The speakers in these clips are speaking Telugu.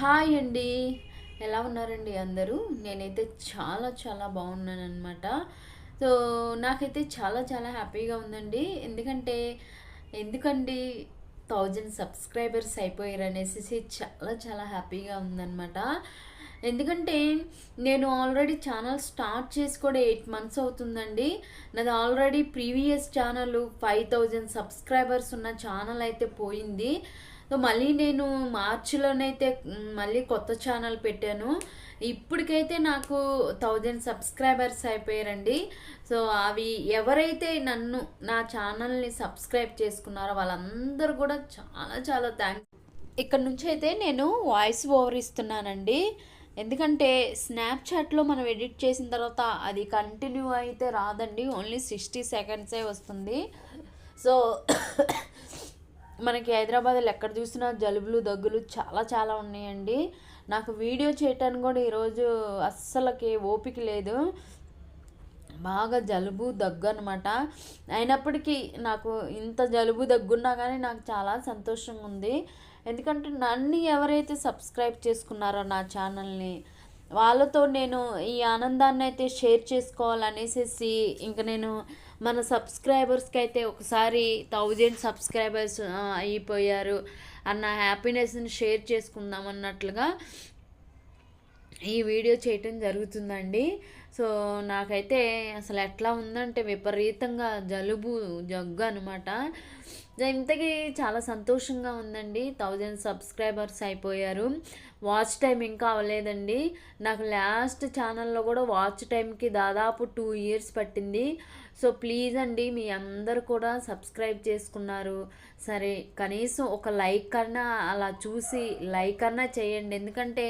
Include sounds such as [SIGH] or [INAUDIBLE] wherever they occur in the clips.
హాయ్ అండి. ఎలా ఉన్నారండి అందరూ? నేనైతే చాలా చాలా బాగున్నాను అనమాట సో నాకైతే చాలా చాలా హ్యాపీగా ఉందండి. ఎందుకంటే ఎందుకండి థౌజండ్ సబ్స్క్రైబర్స్ అయిపోయారు అనేసి చాలా చాలా హ్యాపీగా ఉందన్నమాట. ఎందుకంటే నేను ఆల్రెడీ ఛానల్ స్టార్ట్ చేసి కూడా ఎయిట్ మంత్స్ అవుతుందండి. నాది already previous channel five thousand subscribers ఉన్న ఛానల్ అయితే పోయింది. మళ్ళీ నేను మార్చిలోనైతే మళ్ళీ కొత్త ఛానల్ పెట్టాను. ఇప్పటికైతే నాకు థౌజండ్ సబ్స్క్రైబర్స్ అయిపోయారండి. సో అవి ఎవరైతే నన్ను నా ఛానల్ని సబ్స్క్రైబ్ చేసుకున్నారో వాళ్ళందరూ కూడా చాలా చాలా థ్యాంక్స్. ఇక్కడ నుంచి అయితే నేను వాయిస్ ఓవర్ ఇస్తున్నానండి. ఎందుకంటే స్నాప్చాట్లో మనం ఎడిట్ చేసిన తర్వాత అది కంటిన్యూ అయితే రాదండి. ఓన్లీ సిక్స్టీ సెకండ్సే వస్తుంది. సో మనకి హైదరాబాద్లో ఎక్కడ చూసినా జలుబులు దగ్గులు చాలా చాలా ఉన్నాయండి. నాకు వీడియో చేయటానికి కూడా ఈరోజు అస్సలకి ఓపిక లేదు. బాగా జలుబు దగ్గు అనమాట అయినప్పటికీ నాకు ఇంత జలుబు దగ్గున్నా కానీ నాకు చాలా సంతోషంగా ఉంది. ఎందుకంటే నన్ను ఎవరైతే సబ్స్క్రైబ్ చేసుకున్నారో నా ఛానల్ని వాళ్ళతో నేను ఈ ఆనందాన్ని అయితే షేర్ చేసుకోవాలనేసేసి ఇంకా నేను మన సబ్స్క్రైబర్స్కి అయితే ఒకసారి థౌజండ్ సబ్స్క్రైబర్స్ అయిపోయారు అన్న హ్యాపీనెస్ని షేర్ చేసుకుందాం అన్నట్లుగా ఈ వీడియో చేయటం జరుగుతుందండి. సో నాకైతే అసలు ఎట్లా ఉందంటే విపరీతంగా జలుబు జగ్గు అనమాట ఇంతకీ చాలా సంతోషంగా ఉందండి. థౌజండ్ సబ్స్క్రైబర్స్ అయిపోయారు. వాచ్ టైం ఇంకా అవ్వలేదండి. నాకు లాస్ట్ ఛానల్లో కూడా వాచ్ టైంకి దాదాపు టూ ఇయర్స్ పట్టింది. సో ప్లీజ్ అండి మీ అందరు కూడా సబ్స్క్రైబ్ చేసుకున్నారు. సరే కనీసం ఒక లైక్ అన్నా అలా చూసి లైక్ అన్నా చేయండి. ఎందుకంటే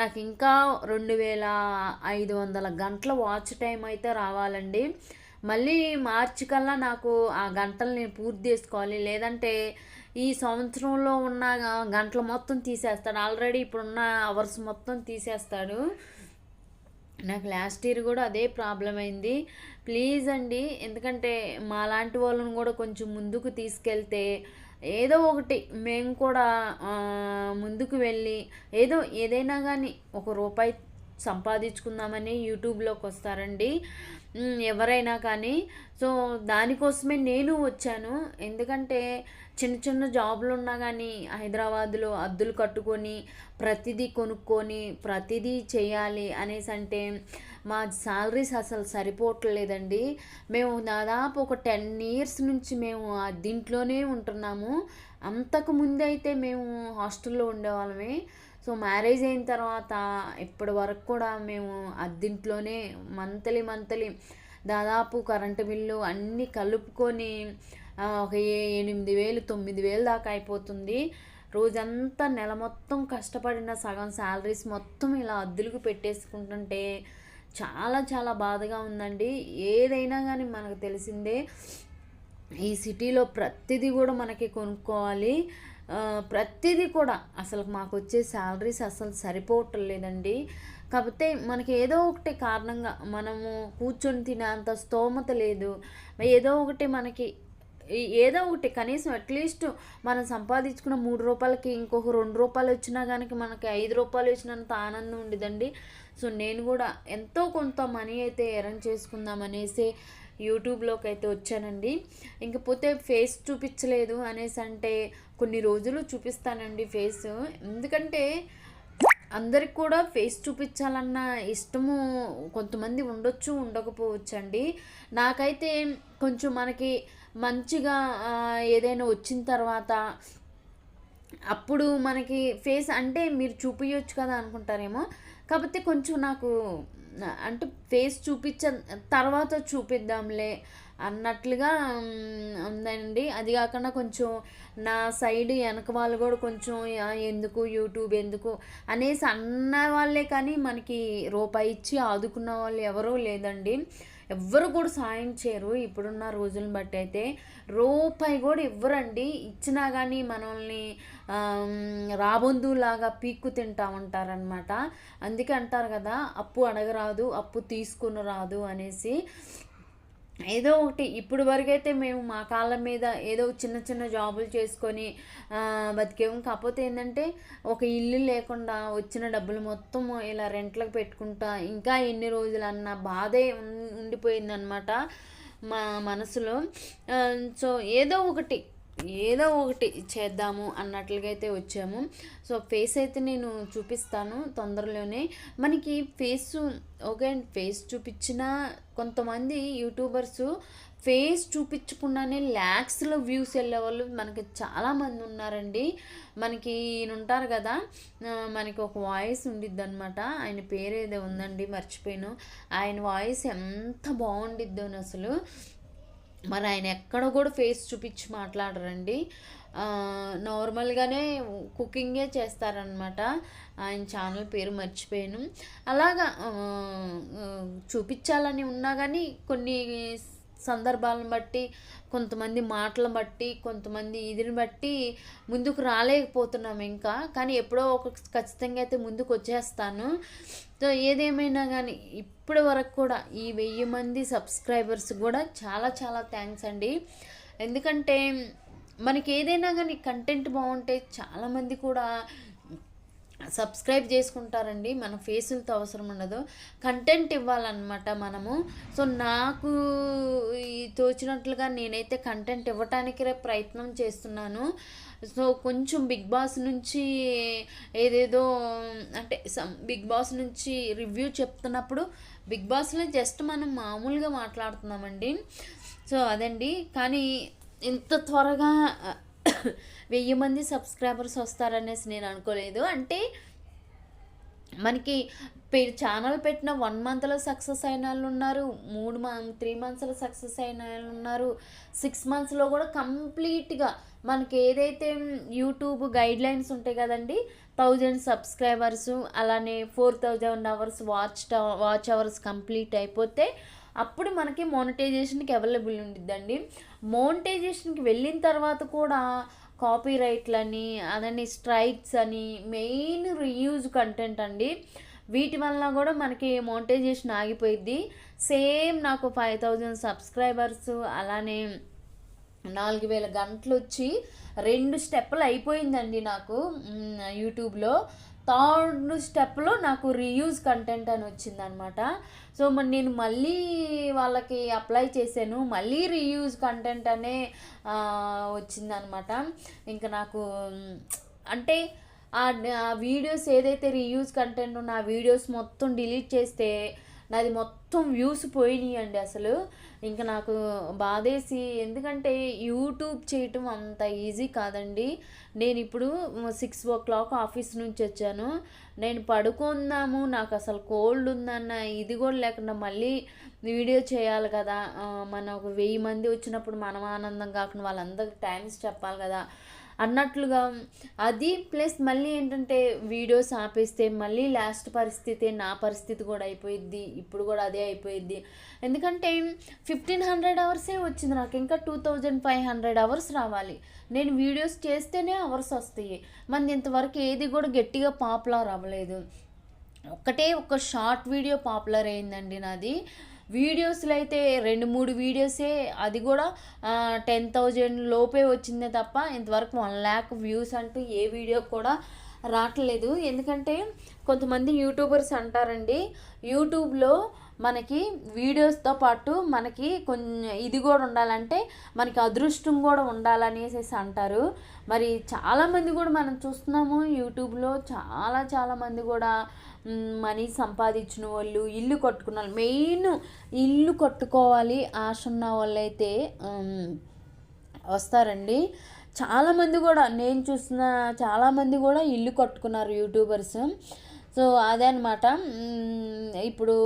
నాకు ఇంకా రెండు వేల ఐదు వందల గంటల వాచ్ టైం అయితే రావాలండి. మళ్ళీ మార్చి కల్లా నాకు ఆ గంటలు నేను పూర్తి చేసుకోవాలి. లేదంటే ఈ సంవత్సరంలో ఉన్న గంటలు మొత్తం తీసేస్తాడు. ఆల్రెడీ ఇప్పుడున్న అవర్స్ మొత్తం తీసేస్తాడు. నాకు లాస్ట్ ఇయర్ కూడా అదే ప్రాబ్లం అయింది. ప్లీజ్ అండి ఎందుకంటే మా లాంటి వాళ్ళని కూడా కొంచెం ముందుకు తీసుకెళ్తే ఏదో ఒకటి మేము కూడా ముందుకు వెళ్ళి ఏదో ఏదైనా కానీ ఒక రూపాయి సంపాదించుకుందామని యూట్యూబ్లోకి వస్తారండి. ఎవరైనా కానీ. సో దానికోసమే నేను వచ్చాను. ఎందుకంటే చిన్న చిన్న జాబులు ఉన్నా కానీ హైదరాబాద్లో అద్దులు కట్టుకొని ప్రతిదీ కొనుక్కొని ప్రతిదీ చేయాలి అనేసి అంటే మా శాలరీస్ అసలు సరిపోవట్లేదండి. మేము దాదాపు ఒక టెన్ ఇయర్స్ నుంచి మేము దీంట్లోనే ఉంటున్నాము. అంతకు ముందు అయితే మేము హాస్టల్లో ఉండేవాళ్ళమే. సో మ్యారేజ్ అయిన తర్వాత ఇప్పటి వరకు కూడా మేము అద్దింట్లోనే మంత్లీ మంత్లీ దాదాపు కరెంటు బిల్లు అన్నీ కలుపుకొని ఒక ఎనిమిది వేలు తొమ్మిది వేలు దాకా అయిపోతుంది. రోజంతా నెల మొత్తం కష్టపడిన సగం శాలరీస్ మొత్తం ఇలా అద్దులకు పెట్టేసుకుంటుంటే చాలా చాలా బాధగా ఉందండి. ఏదైనా కానీ మనకు తెలిసిందే ఈ సిటీలో ప్రతిదీ కూడా మనకి కొనుక్కోవాలి. ప్రతిదీ కూడా అసలు మాకు వచ్చే శాలరీస్ అసలు సరిపోవటం లేదండి. కాకపోతే మనకి ఏదో ఒకటి కారణంగా మనము కూర్చొని తినేంత స్తోమత లేదు. ఏదో ఒకటి మనకి ఏదో ఒకటి కనీసం అట్లీస్ట్ మనం సంపాదించుకున్న మూడు రూపాయలకి ఇంకొక రెండు రూపాయలు వచ్చినా కానీ మనకి ఐదు రూపాయలు వచ్చినంత ఆనందం ఉండదండి. సో నేను కూడా ఎంతో కొంత మనీ అయితే ఎరన్ చేసుకుందాం అనేసి యూట్యూబ్లోకి అయితే వచ్చానండి. ఇంకపోతే ఫేస్ చూపించలేదు అనేసి అంటే కొన్ని రోజులు చూపిస్తానండి ఫేస్. ఎందుకంటే అందరికి కూడా ఫేస్ చూపించాలన్న ఇష్టము కొంతమంది ఉండొచ్చు ఉండకపోవచ్చు అండి నాకైతే కొంచెం మనకి మంచిగా ఏదైనా వచ్చిన తర్వాత అప్పుడు మనకి ఫేస్ అంటే మీరు చూపించవచ్చు కదా అనుకుంటారేమో. కాకపోతే కొంచెం నాకు అంటే ఫేస్ చూపించ తర్వాత చూపిద్దాంలే అన్నట్లుగా ఉందండి. అది కాకుండా కొంచెం నా సైడ్ వెనక వాళ్ళు కూడా కొంచెం ఎందుకు యూట్యూబ్ ఎందుకు? అనేసి అన్న వాళ్ళే కానీ మనకి రూపాయి ఇచ్చి ఆదుకున్న వాళ్ళు ఎవరూ లేదండి. ఎవ్వరు కూడా సాయం చేయరు. ఇప్పుడున్న రోజులను బట్టి అయితే రూపాయి కూడా ఇవ్వరండి. ఇచ్చినా కానీ మనల్ని ఆమ్, పీక్కు తింటా ఉంటారనమాట అందుకే అంటారు కదా అప్పు అడగరాదు అప్పు తీసుకుని రాదు అనేసి ఏదో ఒకటి ఇప్పుడు వరకైతే మేము మా కాళ్ళ మీద ఏదో చిన్న చిన్న జాబులు చేసుకొని బతికేము కాకపోతే ఏంటంటే ఒక ఇల్లు లేకుండా వచ్చిన డబ్బులు మొత్తం ఇలా రెంట్లకు పెట్టుకుంటా ఇంకా ఎన్ని రోజులు అన్న బాధే ఉండిపోయిందనమాట మా మనసులో. సో ఏదో ఒకటి ఏదో ఒకటి చేద్దాము అన్నట్లుగా అయితే వచ్చాము. సో ఫేస్ అయితే నేను చూపిస్తాను తొందరలోనే. మనకి ఫేస్ ఓకే ఫేస్ చూపించిన కొంతమంది యూట్యూబర్స్ ఫేస్ చూపించకుండానే ల్యాక్స్లో వ్యూస్ వెళ్ళే వాళ్ళు మనకి చాలామంది ఉన్నారండి. మనకి ఈయన ఉంటారు కదా మనకి ఒక వాయిస్ ఉండిద్ది అనమాట ఆయన పేరు ఏదో ఉందండి మర్చిపోయాను. ఆయన వాయిస్ ఎంత బాగుండిద్దో అసలు. మరి ఆయన ఎక్కడ కూడా ఫేస్ చూపించి మాట్లాడరండి. నార్మల్గానే కుకింగే చేస్తారనమాట ఆయన ఛానల్ పేరు మర్చిపోయాను. అలాగా చూపించాలని ఉన్నా కానీ కొన్ని సందర్భాలను బట్టి కొంతమంది మాటలను బట్టి కొంతమంది ఇదిని బట్టి ముందుకు రాలేకపోతున్నాం ఇంకా. కానీ ఎప్పుడో ఒక ఖచ్చితంగా అయితే ముందుకు వచ్చేస్తాను. సో ఏదేమైనా కానీ ఇప్పటి వరకు కూడా ఈ వెయ్యి మంది సబ్స్క్రైబర్స్ కూడా చాలా చాలా థ్యాంక్స్ అండి. ఎందుకంటే మనకి ఏదైనా కానీ కంటెంట్ బాగుంటే చాలామంది కూడా సబ్స్క్రైబ్ చేసుకుంటారండి. మన ఫేసులతో అవసరం ఉండదు. కంటెంట్ ఇవ్వాలన్నమాట మనము. సో నాకు తోచినట్లుగా నేనైతే కంటెంట్ ఇవ్వటానికి ప్రయత్నం చేస్తున్నాను. సో కొంచెం బిగ్ బాస్ నుంచి ఏదేదో అంటే సమ్ బిగ్ బాస్ నుంచి రివ్యూ చెప్తున్నప్పుడు బిగ్ బాస్లో జస్ట్ మనం మామూలుగా మాట్లాడుతున్నామండి. సో అదండి. కానీ ఇంత త్వరగా [COUGHS] వెయ్యి మంది సబ్స్క్రైబర్స్ వస్తారనేసి నేను అనుకోలేదు. అంటే మనకి ఛానల్ పెట్టిన వన్ మంత్లో సక్సెస్ అయిన వాళ్ళు ఉన్నారు మూడు మంత్ త్రీ మంత్స్లో సక్సెస్ అయిన వాళ్ళు ఉన్నారు సిక్స్ మంత్స్లో కూడా కంప్లీట్గా మనకి ఏదైతే యూట్యూబ్ గైడ్ లైన్స్ ఉంటాయి కదండి థౌజండ్ సబ్స్క్రైబర్స్ అలానే four thousand hours watch watch hours complete అయిపోతే అప్పుడు మనకి మోనిటైజేషన్కి అవైలబుల్ ఉండిద్దండి. మోనిటైజేషన్కి వెళ్ళిన తర్వాత కూడా కాపీ రైట్లని అదని స్ట్రైక్స్ అని మెయిన్ రీయూజ్ కంటెంట్ అండి. వీటి వల్ల కూడా మనకి మోనిటైజేషన్ ఆగిపోయిద్ది. సేమ్ నాకు ఫైవ్ థౌజండ్ సబ్స్క్రైబర్స్ అలానే నాలుగు వేల గంటలు వచ్చి రెండు స్టెప్పులు అయిపోయిందండి నాకు యూట్యూబ్లో. థర్డ్ స్టెప్లో నాకు రీయూజ్ కంటెంట్ అని వచ్చిందనమాట సో మరి నేను మళ్ళీ వాళ్ళకి అప్లై చేశాను. మళ్ళీ రీయూజ్ కంటెంట్ అనే వచ్చిందనమాట ఇంకా నాకు అంటే ఆ వీడియోస్ ఏదైతే రీయూజ్ కంటెంట్ ఉన్న ఆ వీడియోస్ మొత్తం డిలీట్ చేస్తే నాది మొత్తం వ్యూస్ పోయినాయండి అసలు. ఇంకా నాకు బాధేసి ఎందుకంటే యూట్యూబ్ చేయటం అంత ఈజీ కాదండి. నేను ఇప్పుడు సిక్స్ ఓ క్లాక్ ఆఫీస్ నుంచి వచ్చాను. నేను పడుకుందాము నాకు అసలు కోల్డ్ ఉందన్న ఇది కూడా లేకుండా మళ్ళీ వీడియో చేయాలి కదా. మన ఒక వెయ్యి మంది వచ్చినప్పుడు మనం ఆనందం కాకుండా వాళ్ళందరికీ థ్యాంక్స్ చెప్పాలి కదా. అన్నట్లుగా అది ప్లస్ మళ్ళీ ఏంటంటే వీడియోస్ ఆపేస్తే మళ్ళీ లాస్ట్ పరిస్థితి నా పరిస్థితి కూడా అయిపోయిద్ది ఇప్పుడు కూడా అదే అయిపోయిద్ది. ఎందుకంటే ఫిఫ్టీన్ హండ్రెడ్ అవర్సే వచ్చింది నాకు ఇంకా two thousand five hundred hours రావాలి. నేను వీడియోస్ చేస్తేనే అవర్స్ వస్తాయి. మన ఇంతవరకు ఏది కూడా గట్టిగా పాపులర్ అవ్వలేదు. ఒక్కటే ఒక షార్ట్ వీడియో పాపులర్ అయిందండి నాది. వీడియోస్లో అయితే రెండు మూడు వీడియోసే అది కూడా టెన్ థౌజండ్ లోపే వచ్చిందే తప్ప ఇంతవరకు వన్ ల్యాక్ వ్యూస్ అంటూ ఏ వీడియో కూడా రావట్లేదు. ఎందుకంటే కొంతమంది యూట్యూబర్స్ అంటారండి యూట్యూబ్లో మనకి వీడియోస్తో పాటు మనకి కొంచెం ఇది కూడా ఉండాలంటే మనకి అదృష్టం కూడా ఉండాలనేసి అంటారు. మరి చాలామంది కూడా మనం చూస్తున్నాము యూట్యూబ్లో చాలా చాలామంది కూడా మనీ సంపాదించిన వాళ్ళు ఇల్లు కట్టుకున్న వాళ్ళు మెయిన్ ఇల్లు కట్టుకోవాలి ఆశ ఉన్న వాళ్ళైతే వస్తారండి. చాలామంది కూడా నేను చూసిన చాలామంది కూడా ఇల్లు కట్టుకున్నారు యూట్యూబర్స్. సో అదే అనమాట ఇప్పుడు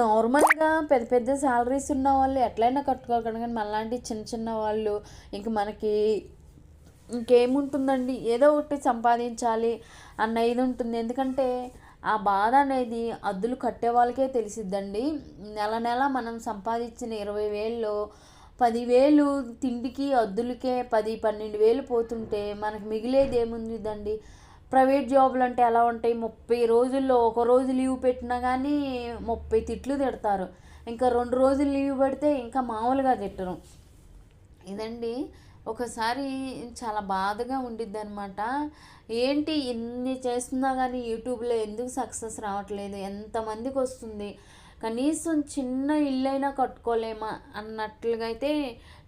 నార్మల్గా పెద్ద పెద్ద శాలరీస్ ఉన్న వాళ్ళు ఎట్లయినా కట్టుకోగలరు కానీ మనలాంటి చిన్న చిన్న వాళ్ళు ఇంక మనకి ఇంకేముంటుందండి? ఏదో ఒకటి సంపాదించాలి అన్న ఇది ఉంటుంది. ఎందుకంటే ఆ బాధ అనేది అద్దులు కట్టే వాళ్ళకే తెలిసిద్దండి. నెల నెల మనం సంపాదించిన ఇరవై వేల్లో పదివేలు తిండికి అద్దులకే పది పన్నెండు వేలు పోతుంటే మనకు మిగిలేది ఏముందిదండి ప్రైవేట్ జాబులు అంటే ఎలా ఉంటాయి? ముప్పై రోజుల్లో ఒక రోజు లీవ్ పెట్టినా కానీ ముప్పై తిట్లు తిడతారు. ఇంకా రెండు రోజులు లీవ్ పెడితే ఇంకా మామూలుగా తిట్టరు. ఇదండి ఒకసారి చాలా బాధగా ఉండిద్ది అనమాట ఏంటి ఇన్ని చేస్తున్నా కానీ యూట్యూబ్లో ఎందుకు సక్సెస్ రావట్లేదు? ఎంతమందికి వస్తుంది కనీసం చిన్న ఇల్లైనా కట్టుకోలేమా? అన్నట్లుగా అయితే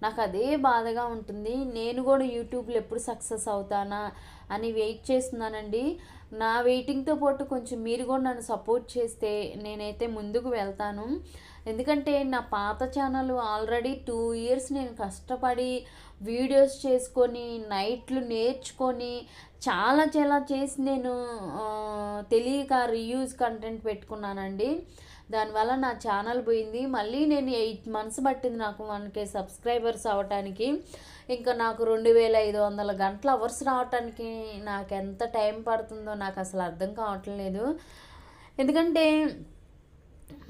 నాకు అదే బాధగా ఉంటుంది. నేను కూడా యూట్యూబ్లో ఎప్పుడు సక్సెస్ అవుతానా? అని వెయిట్ చేస్తున్నానండి. నా వెయిటింగ్తో పాటు కొంచెం మీరు కూడా నన్ను సపోర్ట్ చేస్తే నేనైతే ముందుకు వెళ్తాను. ఎందుకంటే నా పాత ఛానల్ ఆల్రెడీ టూ ఇయర్స్ నేను కష్టపడి వీడియోస్ చేసుకొని నైట్లు నేర్చుకొని చాలా చాలా చేసి నేను తెలియక రీయూజ్ కంటెంట్ పెట్టుకున్నానండి. దానివల్ల నా ఛానల్ పోయింది. మళ్ళీ నేను ఎయిట్ మంత్స్ పట్టింది నాకు వన్ కే సబ్స్క్రైబర్స్ అవ్వటానికి ఇంకా నాకు రెండు వేల ఐదు వందల గంటల అవర్స్ రావటానికి నాకు ఎంత టైం పడుతుందో నాకు అసలు అర్థం కావట్లేదు ఎందుకంటే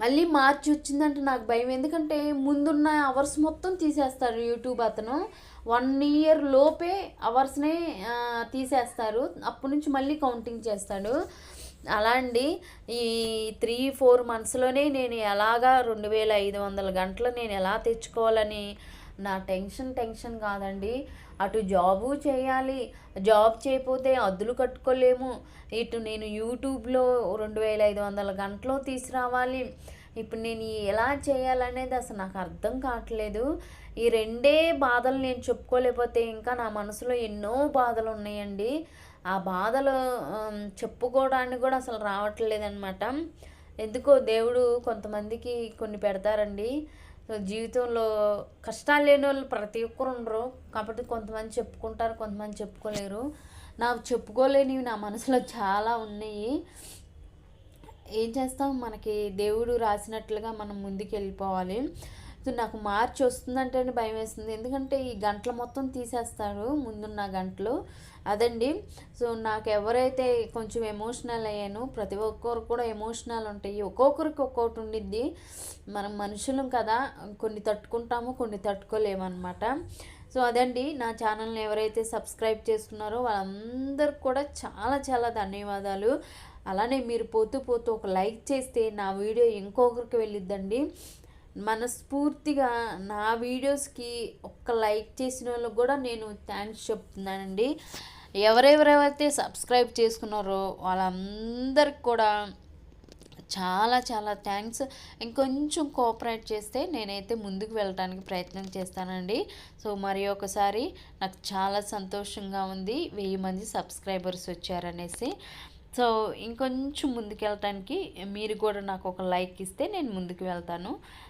మళ్ళీ మార్చి వచ్చిందంటే నాకు భయం. ఎందుకంటే ముందున్న అవర్స్ మొత్తం తీసేస్తారు యూట్యూబ్ అతను. వన్ ఇయర్ లోపే అవర్స్నే తీసేస్తారు. అప్పటి నుంచి మళ్ళీ కౌంటింగ్ చేస్తాడు. అలా అండి. ఈ త్రీ ఫోర్ మంత్స్లోనే నేను ఎలాగా రెండు వేల ఐదు వందల గంటలు నేను ఎలా తెచ్చుకోవాలని నా టెన్షన్ టెన్షన్ కాదండి. అటు జాబు చేయాలి. జాబ్ చేయకపోతే అద్దులు కట్టుకోలేము. ఇటు నేను యూట్యూబ్లో రెండు వేల ఐదు వందల గంటలు తీసుకురావాలి. ఇప్పుడు నేను ఎలా చేయాలనేది అసలు నాకు అర్థం కావట్లేదు. ఈ రెండే బాధలు నేను చెప్పుకోలేకపోతే ఇంకా నా మనసులో ఎన్నో బాధలు ఉన్నాయండి. ఆ బాధలు చెప్పుకోవడానికి కూడా అసలు రావట్లేదు అనమాట ఎందుకో దేవుడు కొంతమందికి కొన్ని పెడతారండి. జీవితంలో కష్టాలు లేని వాళ్ళు ప్రతి ఒక్కరు ఉండరు. కాబట్టి కొంతమంది చెప్పుకుంటారు కొంతమంది చెప్పుకోలేరు. నాకు చెప్పుకోలేనివి నా మనసులో చాలా ఉన్నాయి. ఏం చేస్తాం? మనకి దేవుడు రాసినట్లుగా మనం ముందుకు వెళ్ళిపోవాలి. సో నాకు మార్చి వస్తుందంటేనే భయం వేస్తుంది. ఎందుకంటే ఈ గంటలు మొత్తం తీసేస్తారు ముందున్న గంటలు. అదండి. సో నాకు ఎవరైతే కొంచెం ఎమోషనల్ అయ్యాను ప్రతి ఒక్కరు కూడా ఎమోషనల్ ఉంటాయి. ఒక్కొక్కరికి ఒక్కొక్కటి ఉండిద్ది. మనం మనుషులం కదా కొన్ని తట్టుకుంటాము కొన్ని తట్టుకోలేమన్నమాట. సో అదండి. నా ఛానల్ని ఎవరైతే సబ్స్క్రైబ్ చేసుకున్నారో వాళ్ళందరికీ కూడా చాలా చాలా ధన్యవాదాలు. అలానే మీరు పోతూ పోతూ ఒక లైక్ చేస్తే నా వీడియో ఇంకొకరికి వెళ్ళిద్దండి. మనస్ఫూర్తిగా నా వీడియోస్కి ఒక్క లైక్ చేసిన వాళ్ళకి కూడా నేను థ్యాంక్స్ చెప్తున్నానండి. ఎవరెవరెవరైతే సబ్స్క్రైబ్ చేసుకున్నారో వాళ్ళందరికి కూడా చాలా చాలా థ్యాంక్స్. ఇంకొంచెం కోఆపరేట్ చేస్తే నేనైతే ముందుకు వెళ్ళడానికి ప్రయత్నం చేస్తానండి. సో మరి ఒకసారి నాకు చాలా సంతోషంగా ఉంది. వెయ్యి మంది సబ్స్క్రైబర్స్ వచ్చారనేసి. సో ఇంకొంచెం ముందుకు వెళ్ళటానికి మీరు కూడా నాకు ఒక లైక్ ఇస్తే నేను ముందుకు వెళ్తాను.